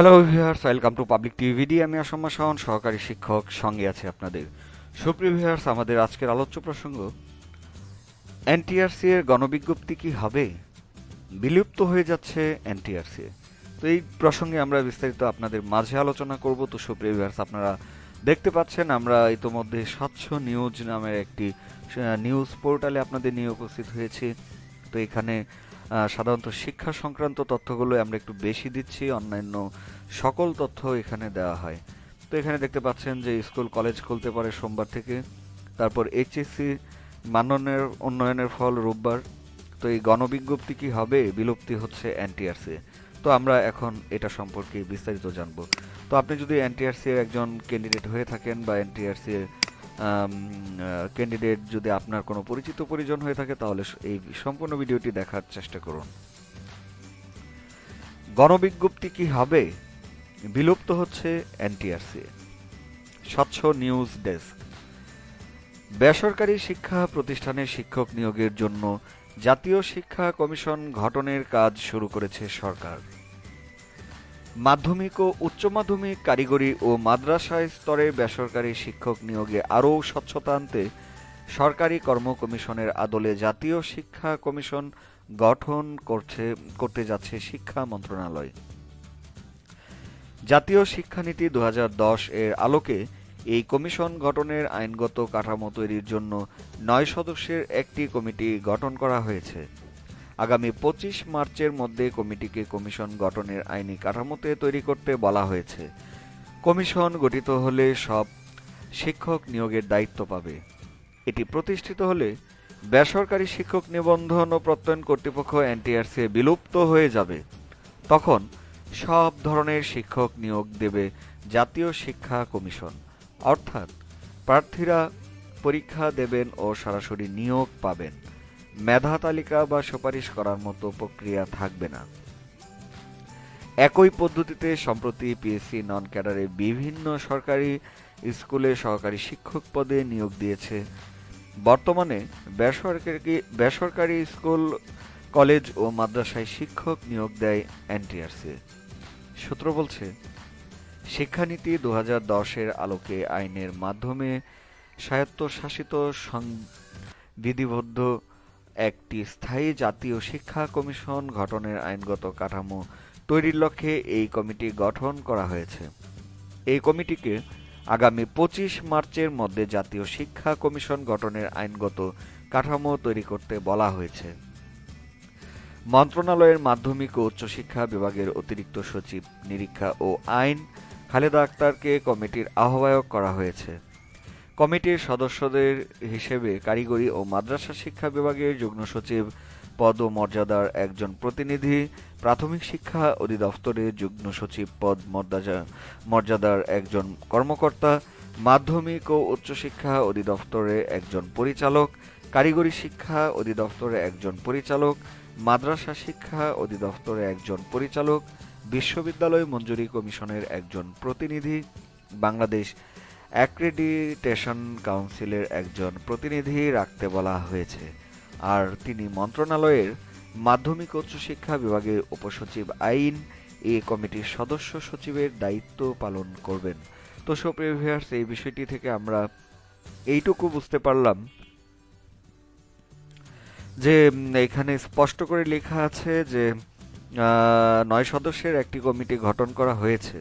Hello viewers welcome to public TV TVD আমি অসম্মা শাহন সহকারী শিক্ষক, সঙ্গে আছে আপনাদের। সুপ্রিয় ভিউয়ার্স আমাদের আজকের আলোচ্য প্রসঙ্গ, এনটিআরসি এর গণবিজ্ঞপ্তি কি হবে? বিলুপ্ত হয়ে যাচ্ছে এনটিআরসি তো এই প্রসঙ্গে আমরা বিস্তারিত আপনাদের মাঝে আলোচনা করব। তো সুপ্রিয় ভিউয়ার্স আপনারা দেখতে পাচ্ছেন, আমরা ইতোমধ্যে স্বচ্ছ নিউজ নামের একটি নিউজ পোর্টালে আপনাদের নিয়ে উপস্থিত হয়েছি। তো এখানে সাধারণত শিক্ষা সংক্রান্ত তথ্যগুলো আমরা একটু বেশি দিচ্ছি, অন্যান্য সকল তথ্য এখানে দেওয়া হয়। তো এখানে দেখতে পাচ্ছেন যে স্কুল, কলেজ খুলতে পারে সোমবার থেকে। তারপর এইচএসসি মাননের উন্নয়নের ফল রোববার। তো এই গণবিজ্ঞপ্তি কি হবে? বিলুপ্তি হচ্ছে এনটিআরসি তো আমরা এখন এটা সম্পর্কে বিস্তারিত জানব। তো আপনি যদি এনটিআরসি এর একজন ক্যান্ডিডেট হয়ে থাকেন বা এনটিআরসি এর ক্যান্ডিডেট যদি আপনার কোনো পরিচিত পরিজন হয়ে থাকে, তাহলে এই সম্পূর্ণ ভিডিওটি দেখার চেষ্টা করুন। গণবিজ্ঞপ্তি কি হবে? বিলুপ্ত হচ্ছে এনটিআরসি। স্বচ্ছ নিউজ ডেস্ক। বেসরকারি শিক্ষা প্রতিষ্ঠানে শিক্ষক নিয়োগের জন্য জাতীয় শিক্ষা কমিশন গঠনের কাজ শুরু করেছে সরকার। মাধ্যমিক ও উচ্চ মাধ্যমিক কারিগরি ও মাদ্রাসা স্তরে বেসরকারি শিক্ষক নিয়োগে আরও স্বচ্ছতা আনতে সরকারি কর্ম কমিশনের আদলে জাতীয় শিক্ষা কমিশন গঠন করছে, করতে যাচ্ছে শিক্ষা মন্ত্রণালয়। জাতীয় শিক্ষানীতি দু হাজার দশ এর আলোকে এই কমিশন গঠনের আইনগত কাঠামো তৈরির জন্য নয় সদস্যের একটি কমিটি গঠন করা হয়েছে। আগামী পঁচিশ মার্চের মধ্যে কমিটিকে কমিশন গঠনের আইনি কাঠামোতে তৈরি করতে বলা হয়েছে। কমিশন গঠিত হলে সব শিক্ষক নিয়োগের দায়িত্ব পাবে। এটি প্রতিষ্ঠিত হলে বেসরকারি শিক্ষক নিবন্ধন ও প্রত্যয়ন কর্তৃপক্ষ এনটিআরসি বিলুপ্ত হয়ে যাবে। তখন সব ধরনের শিক্ষক নিয়োগ দেবে জাতীয় শিক্ষা কমিশন। অর্থাৎ প্রার্থীরা পরীক্ষা দেবেন ও সরাসরি নিয়োগ পাবেন। মেধা তালিকা বা সুপারিশ করার মতো প্রক্রিয়া থাকবে না। একই পদ্ধতিতে সম্প্রতি পিএসসি নন ক্যাডারে বিভিন্ন সরকারি স্কুলে সহকারী শিক্ষক পদে নিয়োগ দিয়েছে। বর্তমানে বেসরকারি বেসরকারি স্কুল, কলেজ ও মাদ্রাসায় শিক্ষক নিয়োগ দেয় এনটিআরসি। সূত্র বলছে, শিক্ষানীতি দু হাজার দশের আলোকে আইনের মাধ্যমে স্বায়ত্তশাসিত সংবিধিবদ্ধ একটি স্থায়ী জাতীয় শিক্ষা কমিশন গঠনের আইনগত কাঠামো তৈরির লক্ষ্যে এই কমিটি গঠন করা হয়েছে। এই কমিটিকে আগামী পঁচিশ মার্চের মধ্যে জাতীয় শিক্ষা কমিশন গঠনের আইনগত কাঠামো তৈরি করতে বলা হয়েছে। মন্ত্রণালয়ের মাধ্যমিক ও উচ্চশিক্ষা বিভাগের অতিরিক্ত সচিব, নিরীক্ষা ও আইন খালেদা আক্তারকে কমিটির আহ্বায়ক করা হয়েছে। কমিটির সদস্যদের হিসেবে কারিগরি ও মাদ্রাসা শিক্ষা বিভাগের যুগ্ম সচিব পদ ও মর্যাদার একজন প্রতিনিধি, প্রাথমিক শিক্ষা অধিদপ্তরের যুগ্ম সচিব পদ মর্যাদা মর্যাদার একজন কর্মকর্তা, মাধ্যমিক ও উচ্চশিক্ষা অধিদপ্তরে একজন পরিচালক, কারিগরি শিক্ষা অধিদপ্তরে একজন পরিচালক, মাদ্রাসা শিক্ষা অধিদপ্তরে একজন পরিচালক, বিশ্ববিদ্যালয় মঞ্জুরি কমিশনের একজন প্রতিনিধি, বাংলাদেশ অ্যাক্রেডিটেশন কাউন্সিলের একজন প্রতিনিধি রাখতে বলা হয়েছে, আর তিনি মন্ত্রণালয়ের মাধ্যমিক উচ্চশিক্ষা বিভাগের উপসচিব আইন, এ কমিটির সদস্য সচিবের দায়িত্ব পালন করবেন। তো সুপ্রিয় ভিউয়ার্স এই বিষয়টি থেকে আমরা এইটুকু বুঝতে পারলাম যে এখানে স্পষ্ট করে লেখা আছে যে নয় সদস্যের একটি কমিটি গঠন করা হয়েছে।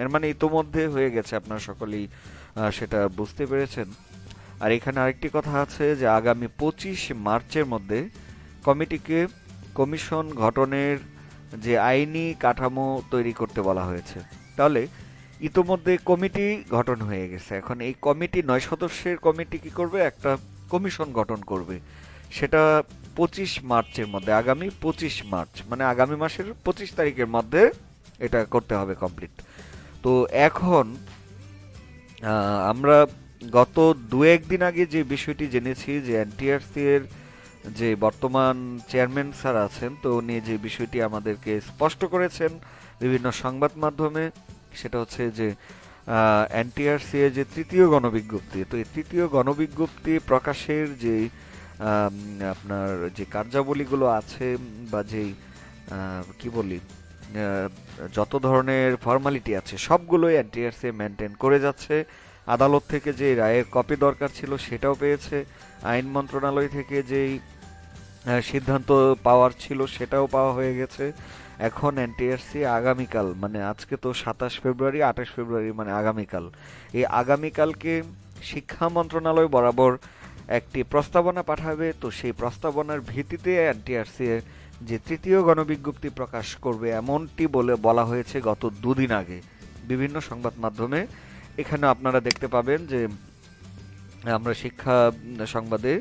এর মানে ইতোমধ্যে হয়ে গেছে, আপনারা সকলেই সেটা বুঝতে পেরেছেন। আর এখানে আরেকটি কথা আছে যে আগামী পঁচিশ মার্চের মধ্যে কমিটিকে কমিশন গঠনের যে আইনি কাঠামো তৈরি করতে বলা হয়েছে। তাহলে ইতোমধ্যে কমিটি গঠন হয়ে গেছে। এখন এই কমিটি নয় সদস্যের কমিটি কি করবে? একটা কমিশন গঠন করবে। সেটা পঁচিশ মার্চের মধ্যে, আগামী পঁচিশ মার্চ মানে আগামী মাসের পঁচিশ তারিখের মধ্যে এটা করতে হবে কমপ্লিট। তো এখন আমরা গত দু একদিন আগে যে বিষয়টি জেনেছি যে এনটিআরসি এর যে বর্তমান চেয়ারম্যান স্যার আছেন, তো উনি যে বিষয়টি আমাদেরকে স্পষ্ট করেছেন বিভিন্ন সংবাদ মাধ্যমে, সেটা হচ্ছে যে এনটিআরসি এর যে তৃতীয় গণবিজ্ঞপ্তি, তো এই তৃতীয় গণবিজ্ঞপ্তি প্রকাশের যে আপনার যে কার্যাবলীগুলো আছে বা যেই কি বলি যত ধরনের ফর্মালিটি আছে, সবগুলোই এনটিআরসি মেনটেন করে যাচ্ছে। আদালত থেকে যে রায়ের কপি দরকার ছিল, সেটাও পেয়েছে। আইন মন্ত্রণালয় থেকে যেই সিদ্ধান্ত পাওয়ার ছিল, সেটাও পাওয়া হয়ে গেছে। এখন এনটিআরসি আগামীকাল মানে আজকে তো সাতাশ ফেব্রুয়ারি, আঠাশ ফেব্রুয়ারি মানে আগামীকাল। এই আগামীকালকে শিক্ষা মন্ত্রণালয় বরাবর একটি প্রস্তাবনা পাঠাবে। তো সেই প্রস্তাবনার ভিত্তিতে এনটিআরসি যে তৃতীয় গণবিজ্ঞপ্তি প্রকাশ করবে এমনটি বলে বলা হয়েছে গত দুদিন আগে। বিভিন্ন সংবাদ মাধ্যমে এখানে আপনারা দেখতে পাবেন যে আমরা শিক্ষা সংবাদে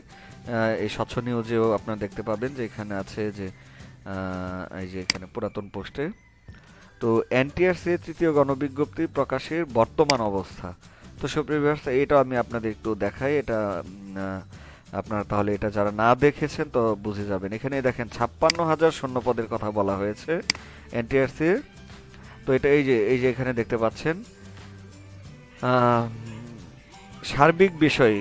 এই স্বচ্ছ নিউজেও আপনারা দেখতে পাবেন যে এখানে আছে যে এই যে এখানে পুরাতন পোস্টে। তো এনটিআরসি তৃতীয় গণবিজ্ঞপ্তি প্রকাশের বর্তমান অবস্থা। তো ব্যবস্থা এটা আমি আপনাদের একটু দেখাই। এটা আপনারা তাহলে এটা যারা না দেখেছেন তো বুঝে যাবেন। এখানে দেখেন ছাপ্পান্ন হাজার শূন্য পদের কথা বলা হয়েছে এনটিআরসি তো এটা এই যে এই যে এখানে দেখতে পাচ্ছেন সার্বিক বিষয়।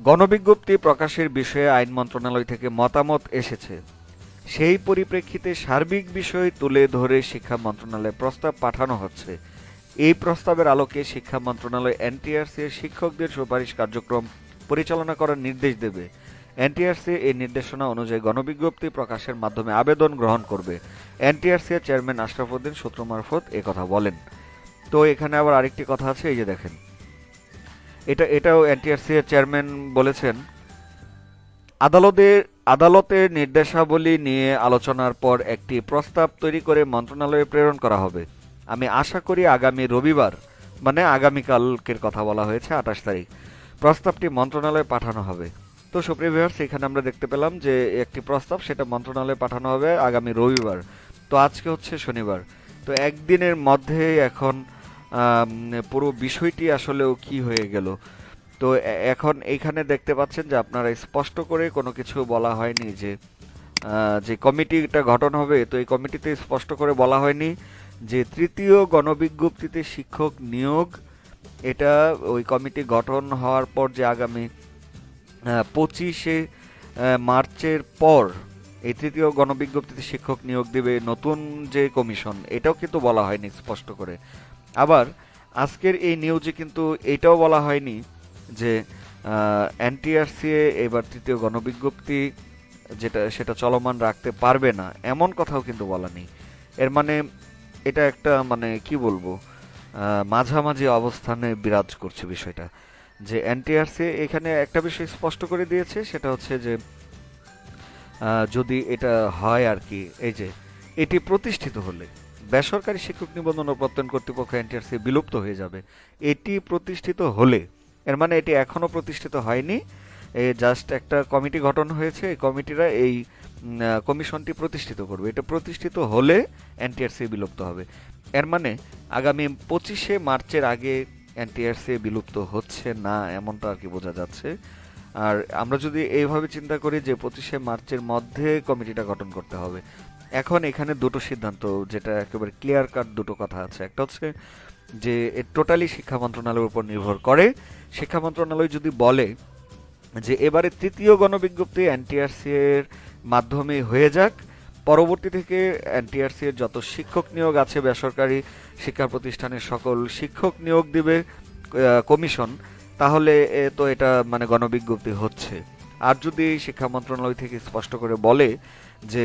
গণবিজ্ঞপ্তি প্রকাশের বিষয়ে আইন মন্ত্রণালয় থেকে মতামত এসেছে। সেই পরিপ্রেক্ষিতে সার্বিক বিষয় তুলে ধরে শিক্ষা মন্ত্রণালয়ে প্রস্তাব পাঠানো হচ্ছে। এই প্রস্তাবের আলোকে শিক্ষা মন্ত্রণালয় এনটিআরসি এর শিক্ষকদের সুপারিশ কার্যক্রম পরিচালনা করার নির্দেশ দেবে। এনটিআরসি এই নির্দেশনা অনুযায়ী গণবিজ্ঞপ্তি প্রকাশের মাধ্যমে আবেদন গ্রহণ করবে। এনটিআরসি এর চেয়ারম্যান আশরাফুদ্দিন সূত্র মারফত কথা বলেন। তো এখানে আবার আরেকটি কথা আছে, এই যে দেখেন। এটা, এটাও এনটিআরসি এর চেয়ারম্যান বলেছেন। আদালতের আদালতের নির্দেশাবলী নিয়ে আলোচনার পর একটি প্রস্তাব তৈরি করে মন্ত্রণালয়ে প্রেরণ করা হবে। আমি আশা করি আগামী রবিবার মানে আগামীকালকের কথা বলা হয়েছে, আঠাশ তারিখ। প্রস্তাবটি মন্ত্রণালয়ে পাঠানো হবে। তো সুপ্রিয় ভিউয়ার্স এখানে আমরা দেখতে পেলাম যে একটি প্রস্তাব, সেটা মন্ত্রণালয়ে পাঠানো হবে আগামী রবিবার। তো আজকে হচ্ছে শনিবার। তো একদিনের মধ্যে এখন পুরো বিষয়টি আসলেও কি হয়ে গেল। তো এখন এইখানে দেখতে পাচ্ছেন যে আপনারা স্পষ্ট করে কোনো কিছু বলা হয়নি যে যে কমিটিটা গঠন হবে। তো এই কমিটিতে স্পষ্ট করে বলা হয়নি যে তৃতীয় গণবিজ্ঞপ্তিতে শিক্ষক নিয়োগ এটা ওই কমিটি গঠন হওয়ার পর যে আগামী পঁচিশে মার্চের পর এই তৃতীয় গণবিজ্ঞপ্তিতে শিক্ষক নিয়োগ দেবে নতুন যে কমিশন, এটাও কিন্তু বলা হয়নি স্পষ্ট করে। আবার আজকের এই নিউজে কিন্তু এটাও বলা হয়নি যে এনটিআরসিএ এবার তৃতীয় গণবিজ্ঞপ্তি যেটা, সেটা চলমান রাখতে পারবে না, এমন কথাও কিন্তু বলা নেই। এর মানে এটা একটা মানে কি বলব মাঝামাঝি অবস্থানে বিরাজ করছে বিষয়টা। যে এনটিআরসি এখানে একটা বিষয় স্পষ্ট করে দিয়েছে, সেটা হচ্ছে যে যদি এটা হয় আর কি, এই যে, এটি প্রতিষ্ঠিত হলে বেসরকারি শিক্ষক নিবন্ধন ও প্রত্যয়ন কর্তৃপক্ষ এনটিআরসি বিলুপ্ত হয়ে যাবে। এটি প্রতিষ্ঠিত হলে, এর মানে এটি এখনও প্রতিষ্ঠিত হয়নি এই জাস্ট একটা কমিটি গঠন হয়েছে, এই কমিটিরা এই কমিশনটি প্রতিষ্ঠিত করবে। এটা প্রতিষ্ঠিত হলে এনটিআরসি বিলুপ্ত হবে। এর মানে আগামী পঁচিশে মার্চের আগে এনটিআরসি বিলুপ্ত হচ্ছে না, এমনটা আর কি বোঝা যাচ্ছে। আর আমরা যদি এইভাবে চিন্তা করি যে পঁচিশে মার্চের মধ্যে কমিটিটা গঠন করতে হবে, এখন এখানে দুটো সিদ্ধান্ত, যেটা একেবারে ক্লিয়ার কাট দুটো কথা আছে। একটা হচ্ছে যে টোটালি শিক্ষা মন্ত্রণালয়ের উপর নির্ভর করে। শিক্ষা মন্ত্রণালয় যদি বলে যে এবারে তৃতীয় গণবিজ্ঞপ্তি এনটিআরসি এর মাধ্যমে হয়ে যাক। পরবর্তী থেকে এনটিআরসি এর যত শিক্ষক নিয়োগ আছে, বেসরকারি শিক্ষা প্রতিষ্ঠানের সকল শিক্ষক নিয়োগ দিবে কমিশন, তাহলে তো এটা মানে গণবিজ্ঞপ্তি হচ্ছে। আর যদি শিক্ষা মন্ত্রণালয় থেকে স্পষ্ট করে বলে যে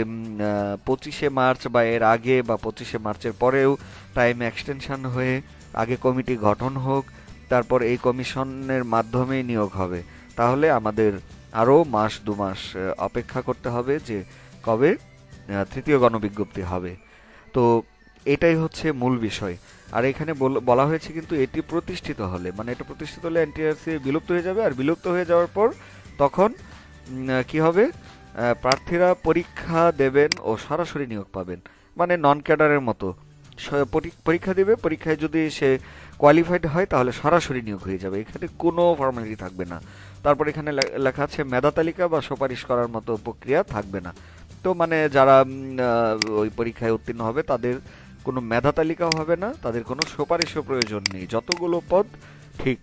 পঁচিশে মার্চ বা এর আগে বা পঁচিশে মার্চের পরেও টাইম এক্সটেনশন হয়ে আগে কমিটি গঠন হোক, তারপর এই কমিশনের মাধ্যমেই নিয়োগ হবে। তাহলে আমাদের আরও মাস দু মাস অপেক্ষা করতে হবে যে কবে তৃতীয় গণবিজ্ঞপ্তি হবে। তো এটাই হচ্ছে মূল বিষয়। আর এখানে বল- হয়েছে কিন্তু এটি প্রতিষ্ঠিত হলে মানে এটা প্রতিষ্ঠিত হলে এনটিআরসি বিলুপ্ত হয়ে যাবে, আর বিলুপ্ত হয়ে যাওয়ার পর তখন কি হবে? প্রার্থীরা পরীক্ষা দেবেন ও সরাসরি নিয়োগ পাবেন। মানে নন ক্যাডারের মতো। পরীক্ষা দেবে, পরীক্ষায় যদি সে কোয়ালিফাইড হয় তাহলে সরাসরি নিয়োগ হয়ে যাবে। এখানে কোনো ফর্মালিটি থাকবে না। তারপর এখানে লেখা আছে, মেধা তালিকা বা সুপারিশ করার মতো প্রক্রিয়া থাকবে না। তো মানে যারা ওই পরীক্ষায় উত্তীর্ণ হবে, তাদের কোনো মেধা তালিকাও হবে না, তাদের কোনো সুপারিশও প্রয়োজন নেই। যতগুলো পদ, ঠিক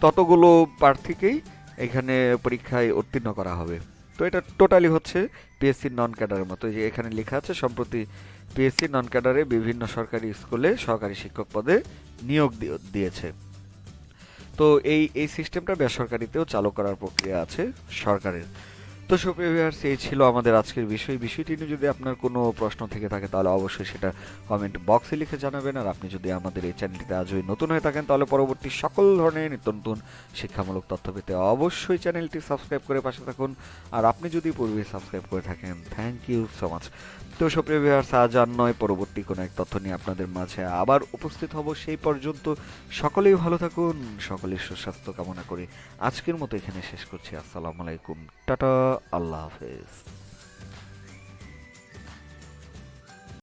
ততগুলো প্রার্থীকেই এখানে পরীক্ষায় উত্তীর্ণ করা হবে। তো এটা টোটালি হচ্ছে পিএসসি নন ক্যাডারের মতো যে এখানে লেখা আছে, সম্প্রতি পিএসসি নন ক্যাডারে বিভিন্ন সরকারি স্কুলে সহকারী শিক্ষক পদে নিয়োগ দিয়ে- দিয়েছে। তো এই এই সিস্টেমটা বেসরকারিতেও চালু করার প্রক্রিয়া আছে সরকারের। তো সুপ্রিয় ভিউয়ার্স এই ছিল আমাদের আজকের বিষয়। বিষয়টি নিয়ে যদি আপনার কোনো প্রশ্ন থেকে থাকে, তাহলে অবশ্যই সেটা কমেন্ট বক্সে লিখে জানাবেন। আর আপনি যদি আমাদের এই চ্যানেলটিতে আজই নতুন হয়ে থাকেন, তাহলে পরবর্তী সকল ধরনের নিত্য নতুন শিক্ষামূলক তথ্য পেতে অবশ্যই চ্যানেলটি সাবস্ক্রাইব করে পাশে থাকুন। আর আপনি যদি পূর্বে সাবস্ক্রাইব করে থাকেন থ্যাংক ইউ সো মাচ তো সুপ্রিয় ভিউয়ার্স আজ আর নয়, পরবর্তী কোনো এক তথ্য নিয়ে আপনাদের মাঝে আবার উপস্থিত হব। সেই পর্যন্ত সকলেই ভালো থাকুন, সকলের সুস্বাস্থ্য কামনা করে আজকের মতো এখানে শেষ করছি। আসসালামু আলাইকুম, টাটা। আল্লাহ হাফেজ